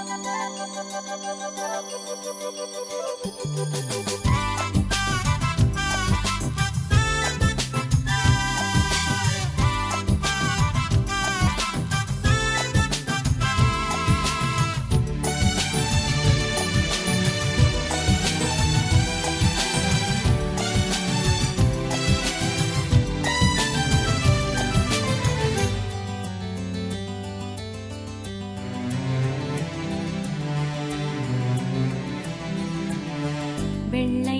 Thank you. வெள்ளை